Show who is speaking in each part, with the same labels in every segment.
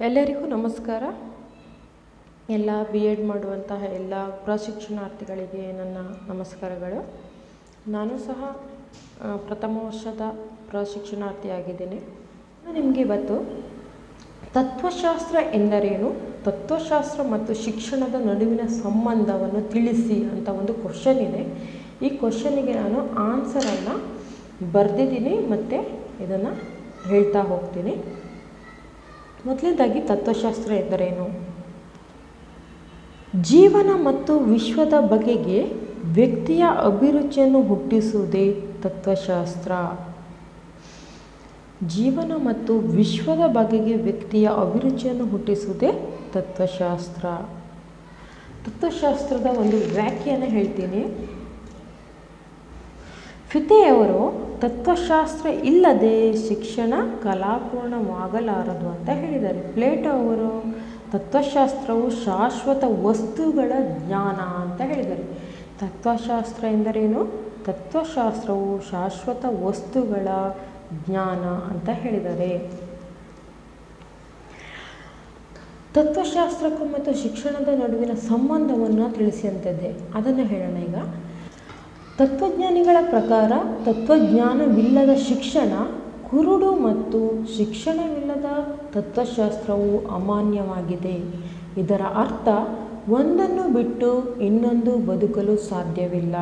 Speaker 1: ಎಲ್ಲರಿಗೂ ನಮಸ್ಕಾರ. ಎಲ್ಲ ಬಿ ಎಡ್ ಮಾಡುವಂತಹ ಎಲ್ಲ ಪ್ರಶಿಕ್ಷಣಾರ್ಥಿಗಳಿಗೆ ನನ್ನ ನಮಸ್ಕಾರಗಳು. ನಾನು ಸಹ ಪ್ರಥಮ ವರ್ಷದ ಪ್ರಶಿಕ್ಷಣಾರ್ಥಿಯಾಗಿದ್ದೇನೆ. ನಿಮಗೆ ಇವತ್ತು ತತ್ವಶಾಸ್ತ್ರ ಎಂದರೇನು? ತತ್ವಶಾಸ್ತ್ರ ಮತ್ತು ಶಿಕ್ಷಣದ ನಡುವಿನ ಸಂಬಂಧವನ್ನು ತಿಳಿಸಿ ಅಂತ ಒಂದು ಕ್ವಶನ್ ಇದೆ. ಈ ಕ್ವಶನಿಗೆ ನಾನು ಆನ್ಸರನ್ನು ಬರೆದಿದ್ದೀನಿ ಮತ್ತು ಇದನ್ನು ಹೇಳ್ತಾ ಹೋಗ್ತೀನಿ. ಮೊದಲನೇದಾಗಿ ತತ್ವಶಾಸ್ತ್ರ ಎಂದರೇನು? ಜೀವನ ಮತ್ತು ವಿಶ್ವದ ಬಗೆಗೆ ವ್ಯಕ್ತಿಯ ಅಭಿರುಚಿಯನ್ನು ಹುಟ್ಟಿಸುವುದೇ ತತ್ವಶಾಸ್ತ್ರ. ಜೀವನ ಮತ್ತು ವಿಶ್ವದ ಬಗೆಗೆ ವ್ಯಕ್ತಿಯ ಅಭಿರುಚಿಯನ್ನು ಹುಟ್ಟಿಸುವುದೇ ತತ್ವಶಾಸ್ತ್ರ. ತತ್ವಶಾಸ್ತ್ರದ ಒಂದು ವ್ಯಾಖ್ಯಾನ ಹೇಳ್ತೀನಿ. ಫಿತೆಯವರು ತತ್ವಶಾಸ್ತ್ರ ಇಲ್ಲದೆ ಶಿಕ್ಷಣ ಕಲಾಪೂರ್ಣವಾಗಲಾರದು ಅಂತ ಹೇಳಿದ್ದಾರೆ. ಪ್ಲೇಟೋ ಅವರು ತತ್ವಶಾಸ್ತ್ರವು ಶಾಶ್ವತ ವಸ್ತುಗಳ ಜ್ಞಾನ ಅಂತ ಹೇಳಿದ್ದಾರೆ. ತತ್ವಶಾಸ್ತ್ರ ಎಂದರೇನು? ತತ್ವಶಾಸ್ತ್ರವು ಶಾಶ್ವತ ವಸ್ತುಗಳ ಜ್ಞಾನ ಅಂತ ಹೇಳಿದ್ದಾರೆ. ತತ್ವಶಾಸ್ತ್ರಕ್ಕೂ ಮತ್ತು ಶಿಕ್ಷಣದ ನಡುವಿನ ಸಂಬಂಧವನ್ನು ತಿಳಿಸಿದಂಥದ್ದೇ ಅದನ್ನು ಹೇಳೋಣ ಈಗ. ತತ್ವಜ್ಞಾನಿಗಳ ಪ್ರಕಾರ ತತ್ವಜ್ಞಾನವಿಲ್ಲದ ಶಿಕ್ಷಣ ಕುರುಡು ಮತ್ತು ಶಿಕ್ಷಣವಿಲ್ಲದ ತತ್ವಶಾಸ್ತ್ರವು ಅಮಾನ್ಯವಾಗಿದೆ. ಇದರ ಅರ್ಥ ಒಂದನ್ನು ಬಿಟ್ಟು ಇನ್ನೊಂದು ಬದುಕಲು ಸಾಧ್ಯವಿಲ್ಲ.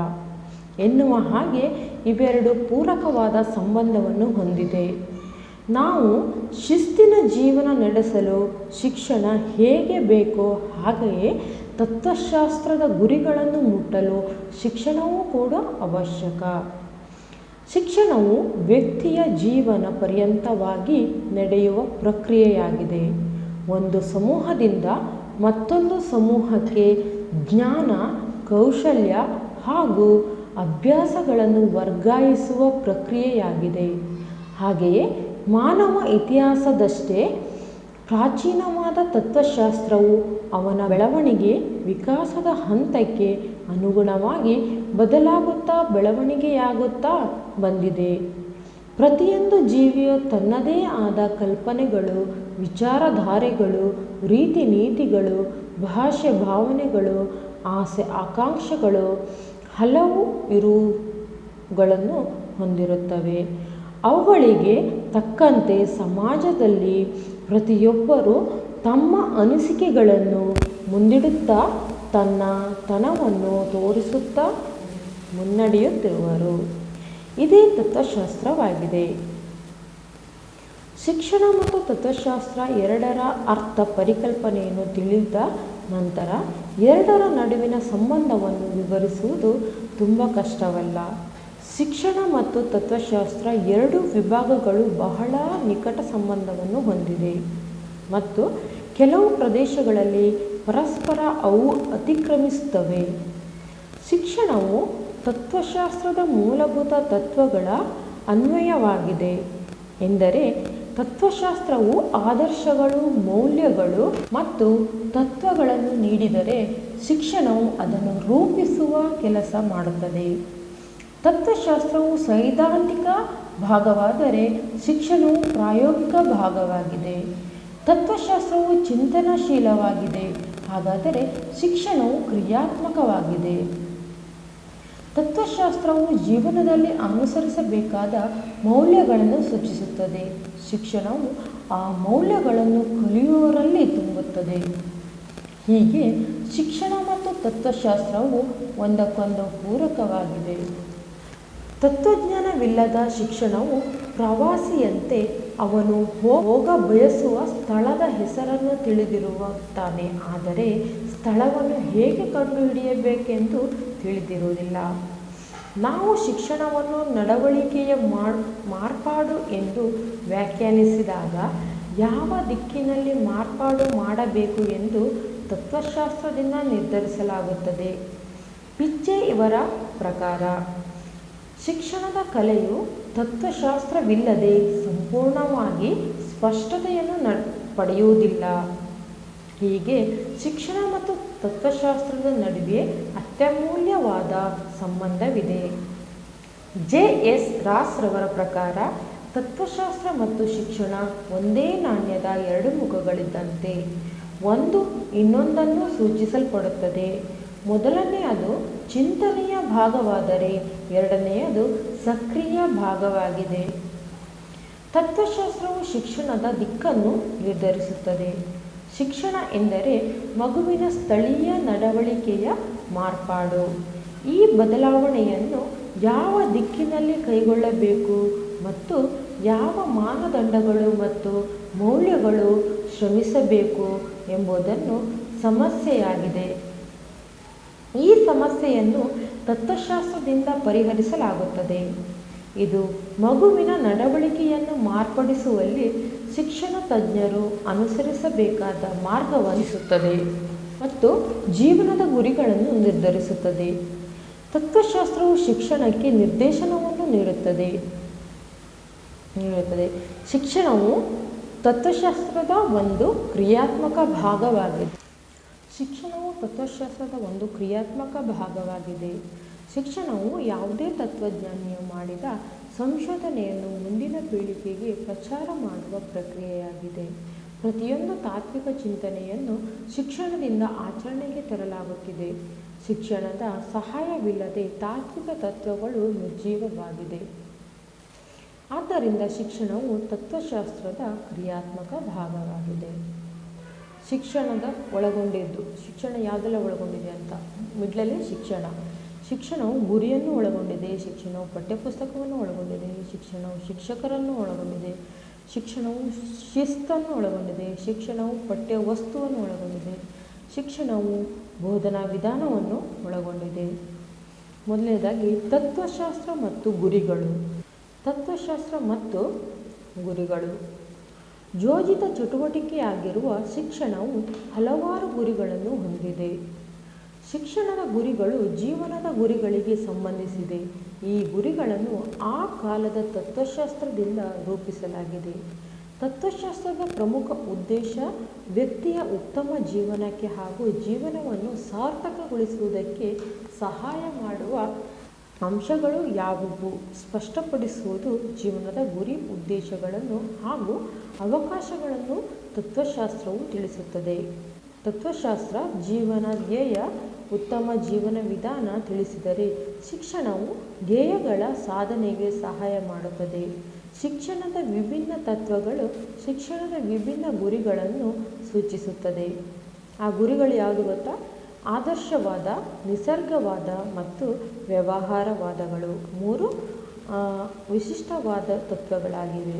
Speaker 1: ಎನ್ನುವ ಹಾಗೆ ಇವೆರಡು ಪೂರಕವಾದ ಸಂಬಂಧವನ್ನು ಹೊಂದಿದೆ. ನಾವು ಶಿಸ್ತಿನ ಜೀವನ ನಡೆಸಲು ಶಿಕ್ಷಣ ಹೇಗೆ ಬೇಕೋ ಹಾಗೆಯೇ ತತ್ವಶಾಸ್ತ್ರದ ಗುರಿಗಳನ್ನು ಮುಟ್ಟಲು ಶಿಕ್ಷಣವೂ ಕೂಡ ಅವಶ್ಯಕ. ಶಿಕ್ಷಣವು ವ್ಯಕ್ತಿಯ ಜೀವನ ಪರ್ಯಂತವಾಗಿ ನಡೆಯುವ ಪ್ರಕ್ರಿಯೆಯಾಗಿದೆ. ಒಂದು ಸಮೂಹದಿಂದ ಮತ್ತೊಂದು ಸಮೂಹಕ್ಕೆ ಜ್ಞಾನ, ಕೌಶಲ್ಯ ಹಾಗೂ ಅಭ್ಯಾಸಗಳನ್ನು ವರ್ಗಾಯಿಸುವ ಪ್ರಕ್ರಿಯೆಯಾಗಿದೆ. ಹಾಗೆಯೇ ಮಾನವ ಇತಿಹಾಸದಷ್ಟೇ ಪ್ರಾಚೀನವಾದ ತತ್ವಶಾಸ್ತ್ರವು ಅವನ ಬೆಳವಣಿಗೆ ವಿಕಾಸದ ಹಂತಕ್ಕೆ ಅನುಗುಣವಾಗಿ ಬದಲಾಗುತ್ತಾ ಬೆಳವಣಿಗೆಯಾಗುತ್ತಾ ಬಂದಿದೆ. ಪ್ರತಿಯೊಂದು ಜೀವಿಯು ತನ್ನದೇ ಆದ ಕಲ್ಪನೆಗಳು, ವಿಚಾರಧಾರೆಗಳು, ರೀತಿ ನೀತಿಗಳು ಭಾಷೆ ಭಾವನೆಗಳು, ಆಸೆ ಆಕಾಂಕ್ಷೆಗಳು ಹಲವು ಇರುಗಳನ್ನು ಹೊಂದಿರುತ್ತವೆ. ಅವುಗಳಿಗೆ ತಕ್ಕಂತೆ ಸಮಾಜದಲ್ಲಿ ಪ್ರತಿಯೊಬ್ಬರು ತಮ್ಮ ಅನಿಸಿಕೆಗಳನ್ನು ಮುಂದಿಡುತ್ತಾ ತನ್ನ ತನವನ್ನು ತೋರಿಸುತ್ತಾ ಮುನ್ನಡೆಯುತ್ತಿರುವರು. ಇದೇ ತತ್ವಶಾಸ್ತ್ರವಾಗಿದೆ. ಶಿಕ್ಷಣ ಮತ್ತು ತತ್ವಶಾಸ್ತ್ರ ಎರಡರ ಅರ್ಥ ಪರಿಕಲ್ಪನೆಯನ್ನು ತಿಳಿದ ನಂತರ ಎರಡರ ನಡುವಿನ ಸಂಬಂಧವನ್ನು ವಿವರಿಸುವುದು ತುಂಬ ಕಷ್ಟವಲ್ಲ. ಶಿಕ್ಷಣ ಮತ್ತು ತತ್ವಶಾಸ್ತ್ರ ಎರಡು ವಿಭಾಗಗಳು ಬಹಳ ನಿಕಟ ಸಂಬಂಧವನ್ನು ಹೊಂದಿದೆ. ಮತ್ತು ಕೆಲವು ಪ್ರದೇಶಗಳಲ್ಲಿ ಪರಸ್ಪರ ಅವು ಅತಿಕ್ರಮಿಸುತ್ತವೆ. ಶಿಕ್ಷಣವು ತತ್ವಶಾಸ್ತ್ರದ ಮೂಲಭೂತ ತತ್ವಗಳ ಅನ್ವಯವಾಗಿದೆ. ಎಂದರೆ ತತ್ವಶಾಸ್ತ್ರವು ಆದರ್ಶಗಳು, ಮೌಲ್ಯಗಳು ಮತ್ತು ತತ್ವಗಳನ್ನು ನೀಡಿದರೆ ಶಿಕ್ಷಣವು ಅದನ್ನು ರೂಪಿಸುವ ಕೆಲಸ ಮಾಡುತ್ತದೆ. ತತ್ವಶಾಸ್ತ್ರವು ಸೈದ್ಧಾಂತಿಕ ಭಾಗವಾದರೆ ಶಿಕ್ಷಣವು ಪ್ರಾಯೋಗಿಕ ಭಾಗವಾಗಿದೆ. ತತ್ವಶಾಸ್ತ್ರವು ಚಿಂತನಶೀಲವಾಗಿದೆ. ಹಾಗಾದರೆ ಶಿಕ್ಷಣವು ಕ್ರಿಯಾತ್ಮಕವಾಗಿದೆ. ತತ್ವಶಾಸ್ತ್ರವು ಜೀವನದಲ್ಲಿ ಅನುಸರಿಸಬೇಕಾದ ಮೌಲ್ಯಗಳನ್ನು ಸೂಚಿಸುತ್ತದೆ. ಶಿಕ್ಷಣವು ಆ ಮೌಲ್ಯಗಳನ್ನು ಕಲಿಯುವವರಲ್ಲಿ ತುಂಬುತ್ತದೆ. ಹೀಗೆ ಶಿಕ್ಷಣ ಮತ್ತು ತತ್ವಶಾಸ್ತ್ರವು ಒಂದಕ್ಕೊಂದು ಪೂರಕವಾಗಿದೆ. ತತ್ವಜ್ಞಾನವಿಲ್ಲದ ಶಿಕ್ಷಣವು ಪ್ರವಾಸಿಯಂತೆ ಅವನು ಹೋಗ ಬಯಸುವ ಸ್ಥಳದ ಹೆಸರನ್ನು ತಿಳಿದಿರುತ್ತಾನೆ. ಆದರೆ ಸ್ಥಳವನ್ನು ಹೇಗೆ ಕಂಡುಹಿಡಿಯಬೇಕೆಂದು ತಿಳಿದಿರುವುದಿಲ್ಲ. ನಾವು ಶಿಕ್ಷಣವನ್ನು ನಡವಳಿಕೆಯ ಮಾರ್ಪಾಡು ಎಂದು ವ್ಯಾಖ್ಯಾನಿಸಿದಾಗ ಯಾವ ದಿಕ್ಕಿನಲ್ಲಿ ಮಾರ್ಪಾಡು ಮಾಡಬೇಕು ಎಂದು ತತ್ವಶಾಸ್ತ್ರದಿಂದ ನಿರ್ಧರಿಸಲಾಗುತ್ತದೆ. ಪಿಚ್ಚೆ ಇವರ ಪ್ರಕಾರ ಶಿಕ್ಷಣದ ಕಲೆಯು ತತ್ವಶಾಸ್ತ್ರವಿಲ್ಲದೆ ಸಂಪೂರ್ಣವಾಗಿ ಸ್ಪಷ್ಟತೆಯನ್ನು ನ, ಪಡೆಯುವುದಿಲ್ಲ. ಹೀಗೆ ಶಿಕ್ಷಣ ಮತ್ತು ತತ್ವಶಾಸ್ತ್ರದ ನಡುವೆ ಅತ್ಯಮೂಲ್ಯವಾದ ಸಂಬಂಧವಿದೆ. ಜೆ. ಎಸ್. ರಾಸ್ರವರ ಪ್ರಕಾರ ತತ್ವಶಾಸ್ತ್ರ ಮತ್ತು ಶಿಕ್ಷಣ ಒಂದೇ ನಾಣ್ಯದ ಎರಡು ಮುಖಗಳಿದ್ದಂತೆ, ಒಂದು ಇನ್ನೊಂದನ್ನು ಸೂಚಿಸಲ್ಪಡುತ್ತದೆ. ಮೊದಲನೆಯದು ಚಿಂತನೆಯ ಭಾಗವಾದರೆ ಎರಡನೆಯದು ಸಕ್ರಿಯ ಭಾಗವಾಗಿದೆ. ತತ್ವಶಾಸ್ತ್ರವು ಶಿಕ್ಷಣದ ದಿಕ್ಕನ್ನು ನಿರ್ಧರಿಸುತ್ತದೆ. ಶಿಕ್ಷಣ ಎಂದರೆ ಮಗುವಿನ ಸ್ಥಳೀಯ ನಡವಳಿಕೆಯ ಮಾರ್ಪಾಡು. ಈ ಬದಲಾವಣೆಯನ್ನು ಯಾವ ದಿಕ್ಕಿನಲ್ಲಿ ಕೈಗೊಳ್ಳಬೇಕು ಮತ್ತು ಯಾವ ಮಾನದಂಡಗಳು ಮತ್ತು ಮೌಲ್ಯಗಳು ಶ್ರಮಿಸಬೇಕು ಎಂಬುದನ್ನು ಸಮಸ್ಯೆಯಾಗಿದೆ. ಈ ಸಮಸ್ಯೆಯನ್ನು ತತ್ವಶಾಸ್ತ್ರದಿಂದ ಪರಿಹರಿಸಲಾಗುತ್ತದೆ. ಇದು ಮಗುವಿನ ನಡವಳಿಕೆಯನ್ನು ಮಾರ್ಪಡಿಸುವಲ್ಲಿ ಶಿಕ್ಷಣ ತಜ್ಞರು ಅನುಸರಿಸಬೇಕಾದ ಮಾರ್ಗವಹಿಸುತ್ತದೆ ಮತ್ತು ಜೀವನದ ಗುರಿಗಳನ್ನು ನಿರ್ಧರಿಸುತ್ತದೆ. ತತ್ವಶಾಸ್ತ್ರವು ಶಿಕ್ಷಣಕ್ಕೆ ನಿರ್ದೇಶನವನ್ನು ನೀಡುತ್ತದೆ. ನೀಡುತ್ತದೆ. ಶಿಕ್ಷಣವು ತತ್ವಶಾಸ್ತ್ರದ ಒಂದು ಕ್ರಿಯಾತ್ಮಕ ಭಾಗವಾಗಿದೆ. ಶಿಕ್ಷಣವು ತತ್ವಶಾಸ್ತ್ರದ ಒಂದು ಕ್ರಿಯಾತ್ಮಕ ಭಾಗವಾಗಿದೆ. ಶಿಕ್ಷಣವು ಯಾವುದೇ ತತ್ವಜ್ಞಾನಿಯು ಮಾಡಿದ ಸಂಶೋಧನೆಯನ್ನು ಮುಂದಿನ ಪೀಳಿಗೆಗೆ ಪ್ರಚಾರ ಮಾಡುವ ಪ್ರಕ್ರಿಯೆಯಾಗಿದೆ. ಪ್ರತಿಯೊಂದು ತಾತ್ವಿಕ ಚಿಂತನೆಯನ್ನು ಶಿಕ್ಷಣದಿಂದ ಆಚರಣೆಗೆ ತರಲಾಗುತ್ತಿದೆ. ಶಿಕ್ಷಣದ ಸಹಾಯವಿಲ್ಲದೆ ತಾತ್ವಿಕ ತತ್ವಗಳು ನಿರ್ಜೀವವಾಗಿದೆ. ಆದ್ದರಿಂದ ಶಿಕ್ಷಣವು ತತ್ವಶಾಸ್ತ್ರದ ಕ್ರಿಯಾತ್ಮಕ ಭಾಗವಾಗಿದೆ. ಶಿಕ್ಷಣದ ಒಳಗೊಂಡಿದ್ದು. ಶಿಕ್ಷಣ ಯಾವುದೆಲ್ಲ ಒಳಗೊಂಡಿದೆ ಅಂತ? ಮಿಡ್ಲಲ್ಲಿ ಶಿಕ್ಷಣ. ಶಿಕ್ಷಣವು ಗುರಿಯನ್ನು ಒಳಗೊಂಡಿದೆ, ಶಿಕ್ಷಣವು ಪಠ್ಯಪುಸ್ತಕವನ್ನು ಒಳಗೊಂಡಿದೆ, ಶಿಕ್ಷಣವು ಶಿಕ್ಷಕರನ್ನು ಒಳಗೊಂಡಿದೆ, ಶಿಕ್ಷಣವು ಶಿಸ್ತನ್ನು ಒಳಗೊಂಡಿದೆ, ಶಿಕ್ಷಣವು ಪಠ್ಯ ವಸ್ತುವನ್ನು ಒಳಗೊಂಡಿದೆ, ಶಿಕ್ಷಣವು ಬೋಧನಾ ವಿಧಾನವನ್ನು ಒಳಗೊಂಡಿದೆ. ಮೊದಲನೇದಾಗಿ ತತ್ವಶಾಸ್ತ್ರ ಮತ್ತು ಗುರಿಗಳು. ತತ್ವಶಾಸ್ತ್ರ ಮತ್ತು ಗುರಿಗಳು. ಯೋಜಿತ ಚಟುವಟಿಕೆಯಾಗಿರುವ ಶಿಕ್ಷಣವು ಹಲವಾರು ಗುರಿಗಳನ್ನು ಹೊಂದಿದೆ. ಶಿಕ್ಷಣದ ಗುರಿಗಳು ಜೀವನದ ಗುರಿಗಳಿಗೆ ಸಂಬಂಧಿಸಿದೆ. ಈ ಗುರಿಗಳನ್ನು ಆ ಕಾಲದ ತತ್ವಶಾಸ್ತ್ರದಿಂದ ರೂಪಿಸಲಾಗಿದೆ. ತತ್ವಶಾಸ್ತ್ರದ ಪ್ರಮುಖ ಉದ್ದೇಶ ವ್ಯಕ್ತಿಯ ಉತ್ತಮ ಜೀವನಕ್ಕೆ ಹಾಗೂ ಜೀವನವನ್ನು ಸಾರ್ಥಕಗೊಳಿಸುವುದಕ್ಕೆ ಸಹಾಯ ಮಾಡುವ ಅಂಶಗಳು ಯಾವುವು? ಸ್ಪಷ್ಟಪಡಿಸುವುದು ಜೀವನದ ಗುರಿ, ಉದ್ದೇಶಗಳನ್ನು ಹಾಗೂ ಅವಕಾಶಗಳನ್ನು ತತ್ವಶಾಸ್ತ್ರವು ತಿಳಿಸುತ್ತದೆ. ತತ್ವಶಾಸ್ತ್ರ ಜೀವನ ಧ್ಯೇಯ, ಉತ್ತಮ ಜೀವನ ವಿಧಾನ ತಿಳಿಸಿದರೆ ಶಿಕ್ಷಣವು ಧ್ಯೇಯಗಳ ಸಾಧನೆಗೆ ಸಹಾಯ ಮಾಡುತ್ತದೆ. ಶಿಕ್ಷಣದ ವಿಭಿನ್ನ ತತ್ವಗಳು ಶಿಕ್ಷಣದ ವಿಭಿನ್ನ ಗುರಿಗಳನ್ನು ಸೂಚಿಸುತ್ತದೆ. ಆ ಗುರಿಗಳು ಯಾವುದು ಗೊತ್ತಾ? ಆದರ್ಶವಾದ, ನಿಸರ್ಗವಾದ ಮತ್ತು ವ್ಯವಹಾರವಾದಗಳು ಮೂರು ವಿಶಿಷ್ಟವಾದ ತತ್ವಗಳಾಗಿವೆ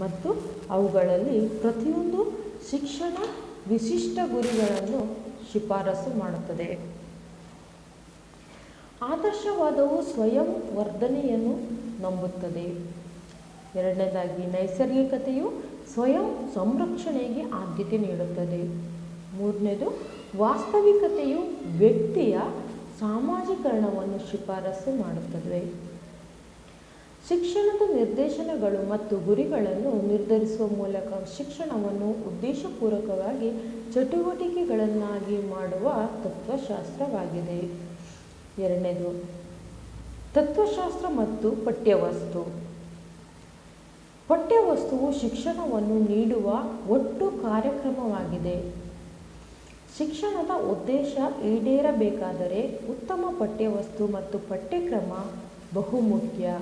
Speaker 1: ಮತ್ತು ಅವುಗಳಲ್ಲಿ ಪ್ರತಿಯೊಂದು ಶಿಕ್ಷಣ ವಿಶಿಷ್ಟ ಗುರಿಗಳನ್ನು ಶಿಫಾರಸು ಮಾಡುತ್ತದೆ. ಆದರ್ಶವಾದವು ಸ್ವಯಂ ವರ್ಧನೆಯನ್ನು ನಂಬುತ್ತದೆ. ಎರಡನೇದಾಗಿ ನೈಸರ್ಗಿಕತೆಯು ಸ್ವಯಂ ಸಂರಕ್ಷಣೆಗೆ ಆದ್ಯತೆ ನೀಡುತ್ತದೆ. ಮೂರನೇದು, ವಾಸ್ತವಿಕತೆಯು ವ್ಯಕ್ತಿಯ ಸಾಮಾಜೀಕರಣವನ್ನು ಶಿಫಾರಸು ಮಾಡುತ್ತದೆ. ಶಿಕ್ಷಣದ ನಿರ್ದೇಶನಗಳು ಮತ್ತು ಗುರಿಗಳನ್ನು ನಿರ್ಧರಿಸುವ ಮೂಲಕ ಶಿಕ್ಷಣವನ್ನು ಉದ್ದೇಶಪೂರ್ವಕವಾಗಿ ಚಟುವಟಿಕೆಗಳನ್ನಾಗಿ ಮಾಡುವ ತತ್ವಶಾಸ್ತ್ರವಾಗಿದೆ. ಎರಡನೇದು, ತತ್ವಶಾಸ್ತ್ರ ಮತ್ತು ಪಠ್ಯವಸ್ತು. ಪಠ್ಯವಸ್ತುವು ಶಿಕ್ಷಣವನ್ನು ನೀಡುವ ಒಟ್ಟು ಕಾರ್ಯಕ್ರಮವಾಗಿದೆ. ಶಿಕ್ಷಣದ ಉದ್ದೇಶ ಈಡೇರಬೇಕಾದರೆ ಉತ್ತಮ ಪಠ್ಯವಸ್ತು ಮತ್ತು ಪಠ್ಯಕ್ರಮ ಬಹುಮುಖ್ಯ.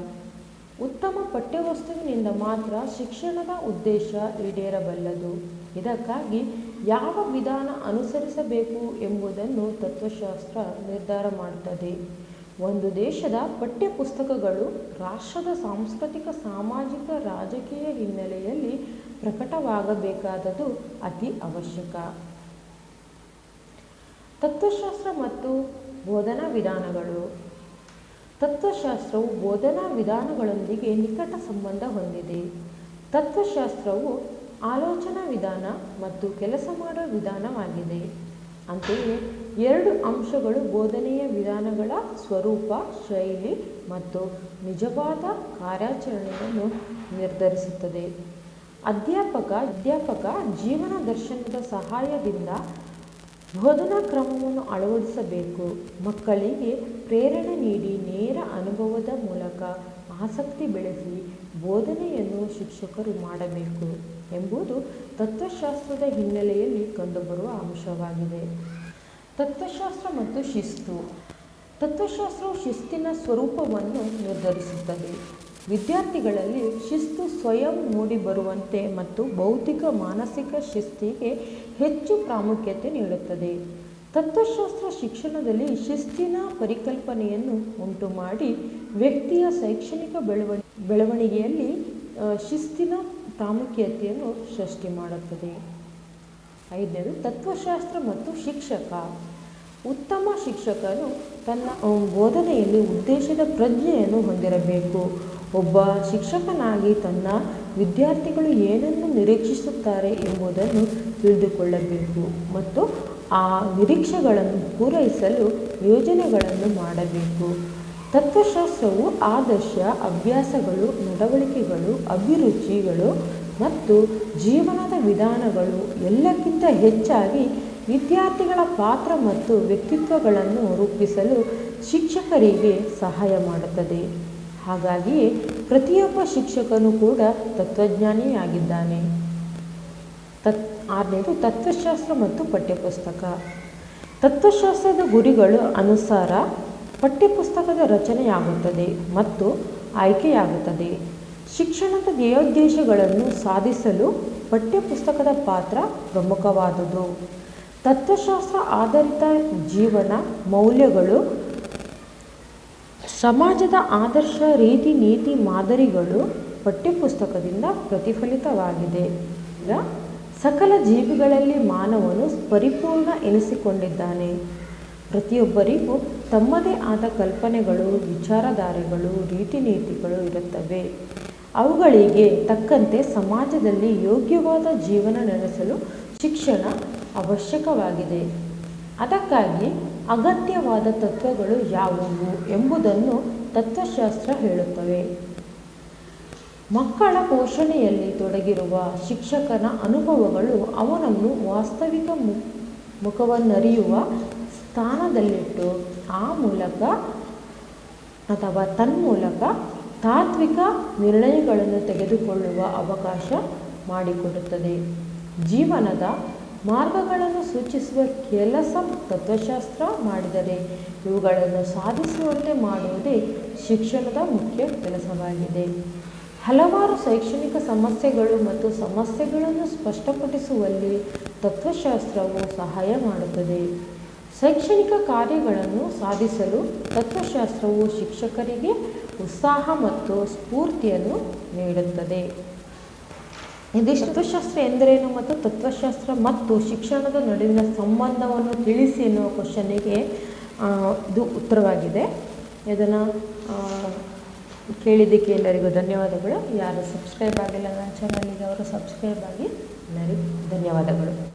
Speaker 1: ಉತ್ತಮ ಪಠ್ಯವಸ್ತುವಿನಿಂದ ಮಾತ್ರ ಶಿಕ್ಷಣದ ಉದ್ದೇಶ ಈಡೇರಬಲ್ಲದು. ಇದಕ್ಕಾಗಿ ಯಾವ ವಿಧಾನ ಅನುಸರಿಸಬೇಕು ಎಂಬುದನ್ನು ತತ್ವಶಾಸ್ತ್ರ ನಿರ್ಧಾರ ಮಾಡುತ್ತದೆ. ಒಂದು ದೇಶದ ಪಠ್ಯಪುಸ್ತಕಗಳು ರಾಷ್ಟ್ರದ ಸಾಂಸ್ಕೃತಿಕ ಸಾಮಾಜಿಕ ರಾಜಕೀಯ ಹಿನ್ನೆಲೆಯಲ್ಲಿ ಪ್ರಕಟವಾಗಬೇಕಾದದ್ದು ಅತಿ ಅವಶ್ಯಕ. ತತ್ವಶಾಸ್ತ್ರ ಮತ್ತು ಬೋಧನಾ ವಿಧಾನಗಳು. ತತ್ವಶಾಸ್ತ್ರವು ಬೋಧನಾ ವಿಧಾನಗಳೊಂದಿಗೆ ನಿಕಟ ಸಂಬಂಧ ಹೊಂದಿದೆ. ತತ್ವಶಾಸ್ತ್ರವು ಆಲೋಚನಾ ವಿಧಾನ ಮತ್ತು ಕೆಲಸ ಮಾಡುವ ವಿಧಾನವಾಗಿದೆ. ಅಂತೆಯೇ, ಎರಡು ಅಂಶಗಳು ಬೋಧನೆಯ ವಿಧಾನಗಳ ಸ್ವರೂಪ, ಶೈಲಿ ಮತ್ತು ನಿಜವಾದ ಕಾರ್ಯಾಚರಣೆಯನ್ನು ನಿರ್ಧರಿಸುತ್ತದೆ. ಅಧ್ಯಾಪಕ ಅಧ್ಯಾಪಕ ಜೀವನ ದರ್ಶನದ ಸಹಾಯದಿಂದ ಬೋಧನಾ ಕ್ರಮವನ್ನು ಅಳವಡಿಸಬೇಕು. ಮಕ್ಕಳಿಗೆ ಪ್ರೇರಣೆ ನೀಡಿ ನೇರ ಅನುಭವದ ಮೂಲಕ ಆಸಕ್ತಿ ಬೆಳೆಸಿ ಬೋಧನೆಯನ್ನು ಶಿಕ್ಷಕರು ಮಾಡಬೇಕು ಎಂಬುದು ತತ್ವಶಾಸ್ತ್ರದ ಹಿನ್ನೆಲೆಯಲ್ಲಿ ಕಂಡುಬರುವ ಅಂಶವಾಗಿದೆ. ತತ್ವಶಾಸ್ತ್ರ ಮತ್ತು ಶಿಸ್ತು. ತತ್ವಶಾಸ್ತ್ರವು ಶಿಸ್ತಿನ ಸ್ವರೂಪವನ್ನು ನಿರ್ಧರಿಸುತ್ತದೆ. ವಿದ್ಯಾರ್ಥಿಗಳಲ್ಲಿ ಶಿಸ್ತು ಸ್ವಯಂ ಮೂಡಿಬರುವಂತೆ ಮತ್ತು ಭೌತಿಕ ಮಾನಸಿಕ ಶಿಸ್ತಿಗೆ ಹೆಚ್ಚು ಪ್ರಾಮುಖ್ಯತೆ ನೀಡುತ್ತದೆ. ತತ್ವಶಾಸ್ತ್ರ ಶಿಕ್ಷಣದಲ್ಲಿ ಶಿಸ್ತಿನ ಪರಿಕಲ್ಪನೆಯನ್ನು ಉಂಟುಮಾಡಿ ವ್ಯಕ್ತಿಯ ಶೈಕ್ಷಣಿಕ ಬೆಳವಣಿ, ಬೆಳವಣಿಗೆಯಲ್ಲಿ ಶಿಸ್ತಿನ ಪ್ರಾಮುಖ್ಯತೆಯನ್ನು ಸೃಷ್ಟಿ ಮಾಡುತ್ತದೆ. ಐದನೇದು, ತತ್ವಶಾಸ್ತ್ರ ಮತ್ತು ಶಿಕ್ಷಕ. ಉತ್ತಮ ಶಿಕ್ಷಕರು ತನ್ನ ಬೋಧನೆಯಲ್ಲಿ ಉದ್ದೇಶದ ಪ್ರಜ್ಞೆಯನ್ನು ಹೊಂದಿರಬೇಕು. ಒಬ್ಬ ಶಿಕ್ಷಕನಾಗಿ ತನ್ನ ವಿದ್ಯಾರ್ಥಿಗಳು ಏನನ್ನು ನಿರೀಕ್ಷಿಸುತ್ತಾರೆ ಎಂಬುದನ್ನು ತಿಳಿದುಕೊಳ್ಳಬೇಕು ಮತ್ತು ಆ ನಿರೀಕ್ಷೆಗಳನ್ನು ಪೂರೈಸಲು ಯೋಜನೆಗಳನ್ನು ಮಾಡಬೇಕು. ತತ್ವಶಾಸ್ತ್ರವು ಆದರ್ಶ, ಅಭ್ಯಾಸಗಳು, ನಡವಳಿಕೆಗಳು, ಅಭಿರುಚಿಗಳು ಮತ್ತು ಜೀವನದ ವಿಧಾನಗಳು ಎಲ್ಲಕ್ಕಿಂತ ಹೆಚ್ಚಾಗಿ ವಿದ್ಯಾರ್ಥಿಗಳ ಪಾತ್ರ ಮತ್ತು ವ್ಯಕ್ತಿತ್ವಗಳನ್ನು ರೂಪಿಸಲು ಶಿಕ್ಷಕರಿಗೆ ಸಹಾಯ ಮಾಡುತ್ತದೆ. ಹಾಗಾಗಿಯೇ ಪ್ರತಿಯೊಬ್ಬ ಶಿಕ್ಷಕನು ಕೂಡ ತತ್ವಜ್ಞಾನಿಯಾಗಿದ್ದಾನೆ ತತ್ ಆರನೇದು ತತ್ವಶಾಸ್ತ್ರ ಮತ್ತು ಪಠ್ಯಪುಸ್ತಕ. ತತ್ವಶಾಸ್ತ್ರದ ಗುರಿಗಳು ಅನುಸಾರ ಪಠ್ಯಪುಸ್ತಕದ ರಚನೆಯಾಗುತ್ತದೆ ಮತ್ತು ಆಯ್ಕೆಯಾಗುತ್ತದೆ. ಶಿಕ್ಷಣದ ಧ್ಯೇಯೋದ್ದೇಶಗಳನ್ನು ಸಾಧಿಸಲು ಪಠ್ಯಪುಸ್ತಕದ ಪಾತ್ರ ಪ್ರಮುಖವಾದುದು. ತತ್ವಶಾಸ್ತ್ರ ಆಧಾರಿತ ಜೀವನ ಮೌಲ್ಯಗಳು ಸಮಾಜದ ಆದರ್ಶ ರೀತಿ ನೀತಿ ಮಾದರಿಗಳು ಪಠ್ಯಪುಸ್ತಕದಿಂದ ಪ್ರತಿಫಲಿತವಾಗಿದೆ. ಈಗ ಸಕಲ ಜೀವಿಗಳಲ್ಲಿ ಮಾನವನು ಪರಿಪೂರ್ಣ ಎನಿಸಿಕೊಂಡಿದ್ದಾನೆ. ಪ್ರತಿಯೊಬ್ಬರಿಗೂ ತಮ್ಮದೇ ಆದ ಕಲ್ಪನೆಗಳು, ವಿಚಾರಧಾರೆಗಳು ರೀತಿ ನೀತಿಗಳು ಇರುತ್ತವೆ. ಅವುಗಳಿಗೆ ತಕ್ಕಂತೆ ಸಮಾಜದಲ್ಲಿ ಯೋಗ್ಯವಾದ ಜೀವನ ನಡೆಸಲು ಶಿಕ್ಷಣ ಅವಶ್ಯಕವಾಗಿದೆ. ಅದಕ್ಕಾಗಿ ಅಗತ್ಯವಾದ ತತ್ವಗಳು ಯಾವುವು ಎಂಬುದನ್ನು ತತ್ವಶಾಸ್ತ್ರ ಹೇಳುತ್ತವೆ. ಮಕ್ಕಳ ಪೋಷಣೆಯಲ್ಲಿ ತೊಡಗಿರುವ ಶಿಕ್ಷಕನ ಅನುಭವಗಳು ಅವನನ್ನು ವಾಸ್ತವಿಕ ಮುಖವನ್ನರಿಯುವ ಸ್ಥಾನದಲ್ಲಿಟ್ಟು ಆ ಮೂಲಕ ಅಥವಾ ತನ್ಮೂಲಕ ತಾತ್ವಿಕ ನಿರ್ಣಯಗಳನ್ನು ತೆಗೆದುಕೊಳ್ಳುವ ಅವಕಾಶ ಮಾಡಿಕೊಡುತ್ತದೆ. ಜೀವನದ ಮಾರ್ಗಗಳನ್ನು ಸೂಚಿಸುವ ಕೆಲಸ ತತ್ವಶಾಸ್ತ್ರ ಮಾಡಿದರೆ ಇವುಗಳನ್ನು ಸಾಧಿಸುವಂತೆ ಮಾಡುವುದೇ ಶಿಕ್ಷಣದ ಮುಖ್ಯ ಕೆಲಸವಾಗಿದೆ. ಹಲವಾರು ಶೈಕ್ಷಣಿಕ ಸಮಸ್ಯೆಗಳು ಮತ್ತು ಸಮಸ್ಯೆಗಳನ್ನು ಸ್ಪಷ್ಟಪಡಿಸುವಲ್ಲಿ ತತ್ವಶಾಸ್ತ್ರವು ಸಹಾಯ ಮಾಡುತ್ತದೆ. ಶೈಕ್ಷಣಿಕ ಕಾರ್ಯಗಳನ್ನು ಸಾಧಿಸಲು ತತ್ವಶಾಸ್ತ್ರವು ಶಿಕ್ಷಕರಿಗೆ ಉತ್ಸಾಹ ಮತ್ತು ಸ್ಫೂರ್ತಿಯನ್ನು ನೀಡುತ್ತದೆ. ತತ್ವಶಾಸ್ತ್ರ ಎಂದರೇನು ಮತ್ತು ತತ್ವಶಾಸ್ತ್ರ ಮತ್ತು ಶಿಕ್ಷಣದ ನಡುವಿನ ಸಂಬಂಧವನ್ನು ತಿಳಿಸಿ ಎನ್ನುವ ಕ್ವಶನ್ನಿಗೆ ಇದು ಉತ್ತರವಾಗಿದೆ. ಇದನ್ನು ಕೇಳಿದ್ದಕ್ಕೆ ಎಲ್ಲರಿಗೂ ಧನ್ಯವಾದಗಳು. ಯಾರು ಸಬ್ಸ್ಕ್ರೈಬ್ ಆಗಿಲ್ಲ ನನ್ನ ಚಾನಲಿಗೆ ಅವರು ಸಬ್ಸ್ಕ್ರೈಬ್ ಆಗಿ, ಎಲ್ಲರಿಗೂ ಧನ್ಯವಾದಗಳು.